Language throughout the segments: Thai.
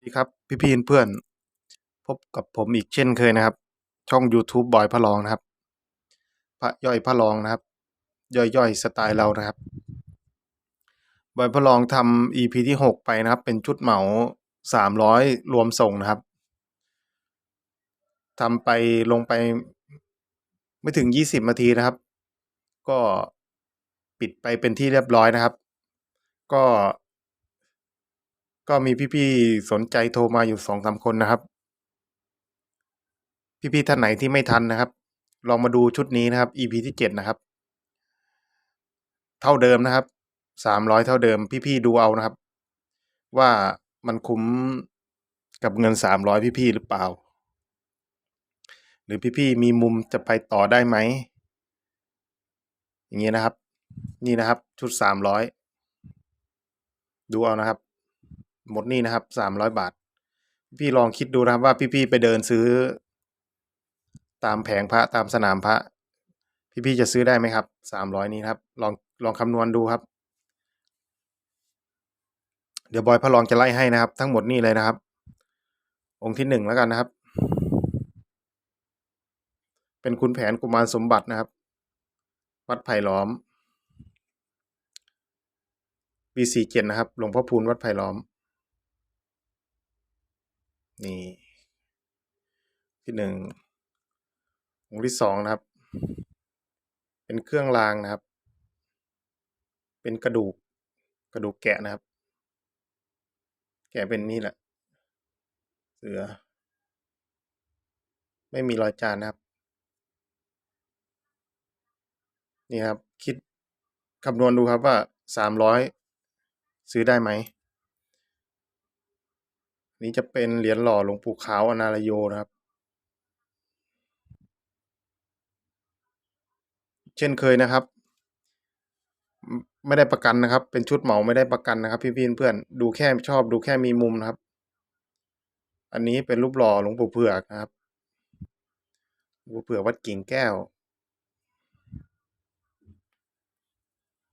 สวัสดีครับพี่พี่เพื่อนพบกับผมอีกเช่นเคยนะครับ ช่อง YouTube บอยพระรองนะครับ พระย่อยพระรองนะครับ ย่อยย่อยสไตล์เรานะครับ บอยพระรองทำ EP ที่หกไปนะครับ เป็นชุดเหมาสามร้อยรวมส่งนะครับทำไปลงไปไม่ถึงยี่สิบนาทีนะครับ ก็ปิดไปเป็นที่เรียบร้อยนะครับ ก็ ก็มีพี่ๆสนใจโทรมาอยู่สองสามคนนะครับ พี่ๆท่านไหนที่ไม่ทันนะครับ ลองมาดูชุดนี้นะครับ EP ที่เจ็ดนะครับ เท่าเดิมนะครับสามร้อยเท่าเดิม พี่ๆดูเอานะครับ ว่ามันคุ้มกับเงินสามร้อยพี่ๆหรือเปล่า หรือพี่ๆมีมุมจะไปต่อได้ไหมอย่างนี้นะครับ นี่นะครับชุดสามร้อยดูเอานะครับ หมดนี่นะครับสามร้อยบาท พี่ลองคิดดูนะครับว่าพี่ๆไปเดินซื้อ ตามแผงพระตามสนามพระ พี่ๆจะซื้อได้ไหมครับสามร้อยนี้ครับ ลองลองคำนวณดูครับ เดี๋ยวบอยพระลองจะไล่ให้นะครับ ทั้งหมดนี่เลยนะครับ องค์ที่หนึ่งแล้วกันนะครับ เป็นคุณแผนกุมารสมบัตินะครับ วัดไผ่ล้อมปีสี่เจ็ดนะครับ หลวงพ่อพูนวัดไผ่ล้อม นี่ ที่หนึ่งองค์ที่สองนะครับ เป็นเครื่องรางนะครับ เป็นกระดูก กระดูกแกะนะครับ แกะเป็นนี่แหละ เสือ ไม่มีรอยจานนะครับ นี่ครับ คิดคำนวณดูครับว่าสามร้อยซื้อได้ไหม นี่จะเป็นเหรียญหล่อหลวงปู่ขาวอนาลโยนะครับ เช่นเคยนะครับ ไม่ได้ประกันนะครับ เป็นชุดเหมาไม่ได้ประกันนะครับ พี่เพื่อนๆดูแค่ชอบดูแค่มีมุมนะครับ อันนี้เป็นรูปหล่อหลวงปู่เผือกนะครับหลวงปู่เผือกวัดกิ่งแก้ว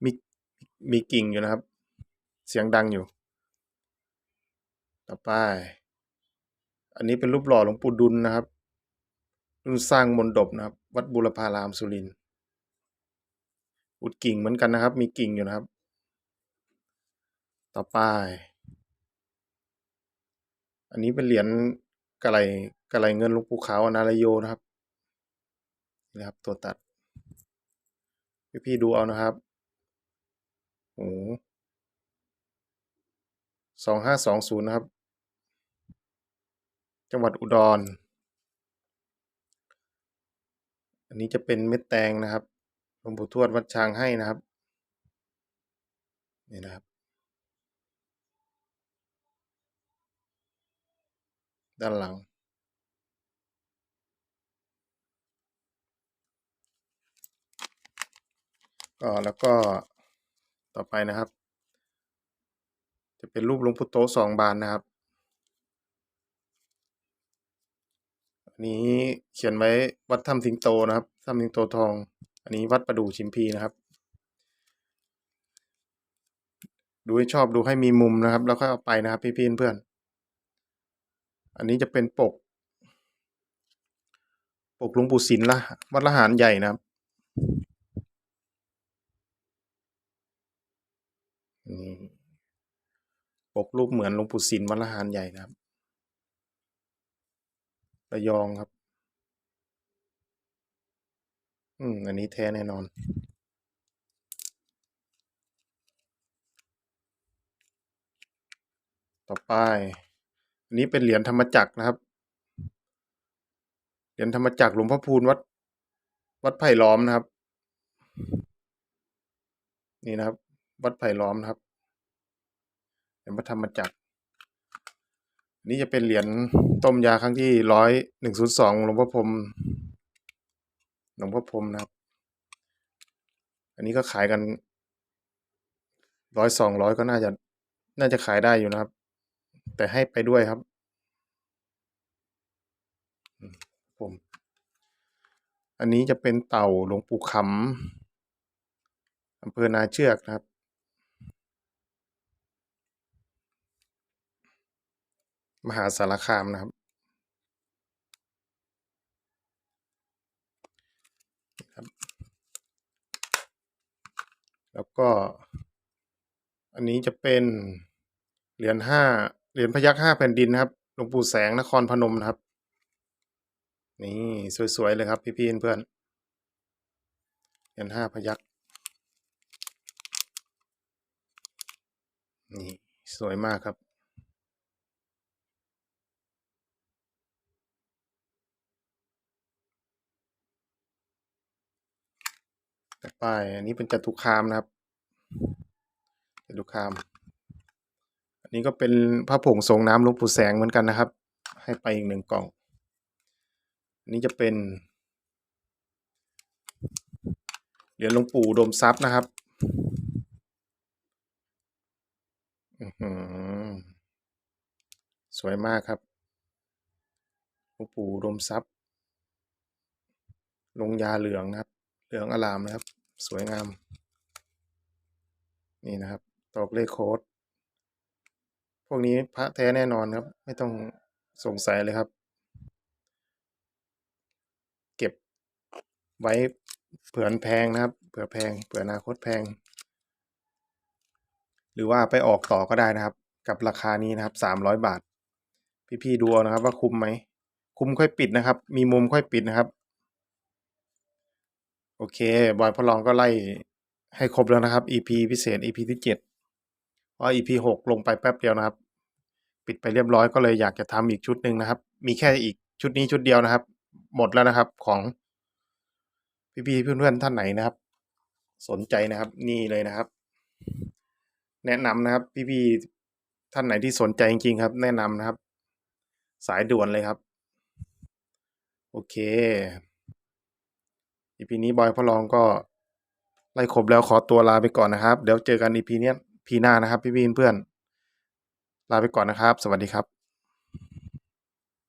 มีมีกิ่งอยู่นะครับ เสียงดังอยู่ ต่อไป อันนี้เป็นรูปหล่อหลวงปู่ดุลนะครับ รุ่นสร้างมนดบนะครับ วัดบุรพารามสุรินทร์อุดกิ่งเหมือนกันนะครับ มีกิ่งอยู่นะครับ ต่อไป อันนี้เป็นเหรียญกระไรกระไรเงินหลวงปู่ขาวอนาลโยนะครับนี่นะครับ ตัวตัด พี่ๆดูเอานะครับโอ้สองห้าสองศูนย์นะครับ จังหวัดอุดร อันนี้จะเป็นเม็ดแตงนะครับหลวงปู่ทวดวัดช้างให้นะครับ นี่นะครับ ด้านหลัง ก็แล้วก็ต่อไปนะครับ จะเป็นรูปหลวงปู่โตสองบานนะครับ อัน นี้เขียนไว้วัดถ้ำสิงโตนะครับถ้ำสิงโตทอง อันนี้วัดประดู่ชิมพีนะครับ ดูให้ชอบดูให้มีมุมนะครับ แล้วค่อยเอาไปนะครับ พี่ๆเพื่อนอันนี้จะเป็นปก ปกหลวงปู่ศิลละวัดละหารใหญ่นะครับปกรูปเหมือนหลวงปู่ศิลวัดละหารใหญ่นะครับ ระยองครับ อืม อันนี้แท้แน่นอน ต่อไป อันนี้เป็นเหรียญธรรมจักรนะครับ เหรียญธรรมจักรหลวงพ่อพูนวัด วัดไผ่ล้อมนะครับ นี่นะครับ วัดไผ่ล้อมนะครับเหรียญพระธรรมจักร นี่จะเป็นเหรียญต้มยาครั้งที่ร้อยหนึ่งศูนย์สองหลวงพ่อพรมหลวงพ่อพรมนะครับ อันนี้ก็ขายกันร้อยสองร้อยก็น่าจะน่าจะขายได้อยู่นะครับ แต่ให้ไปด้วยครับผมอันนี้จะเป็นเต่าหลวงปู่คำอำเภอนาเชือกนะครับ มหาสารคามนะครับ แล้วก็ อันนี้จะเป็นเหรียญห้าเหรียญพยัคฆ์ห้าแผ่นดินนะครับหลวงปู่แสงนครพนมนะครับ นี่สวยๆเลยครับ พี่ๆเพื่อนเหรียญห้าพยัคนี่ สวยมากครับ ไปอันนี้เป็นจตุคามนะครับจตุคาม อันนี้ก็เป็นพระผงทรงน้ำหลวงปู่แสงเหมือนกันนะครับ ให้ไปอีกหนึ่งกล่อง อันนี้จะเป็นเหรียญหลวงปู่ดมทรัพย์นะครับอื้อหือสวยมากครับหลวงปู่ดมทรัพย์ลงยาเหลืองนะครับ เหลืองอลามนะครับ สวยงาม นี่นะครับ ตอกเลขโค้ด พวกนี้พระแท้แน่นอนครับ ไม่ต้องสงสัยเลยครับ เก็บไว้เผื่อแพงนะครับ เผื่อแพง เผื่ออนาคตแพง หรือว่าไปออกต่อก็ได้นะครับ กับราคานี้นะครับสามร้อยบาท พี่ๆดูนะครับว่าคุ้มไหม คุ้มค่อยปิดนะครับ มีมุมค่อยปิดนะครับ โอเค บอยพอลองก็ไล่ให้ครบแล้วนะครับ EP พิเศษ EP ที่เจ็ดเพราะ EP หกลงไปแป๊บเดียวนะครับ ปิดไปเรียบร้อยก็เลยอยากจะทำอีกชุดหนึ่งนะครับ มีแค่อีกชุดนี้ชุดเดียวนะครับ หมดแล้วนะครับของพี่ๆเพื่อนๆท่านไหนนะครับ สนใจนะครับ นี่เลยนะครับ แนะนำนะครับ พี่ๆท่านไหนที่สนใจจริงๆครับ แนะนำนะครับ สายด่วนเลยครับ โอเค อีพีนี้บอยพอลองก็ไล่ครบแล้วขอตัวลาไปก่อนนะครับ เดี๋ยวเจอกันอีพีเนี้ยพีหน้านะครับ พี่พีนเพื่อนลาไปก่อนนะครับ สวัสดีครับ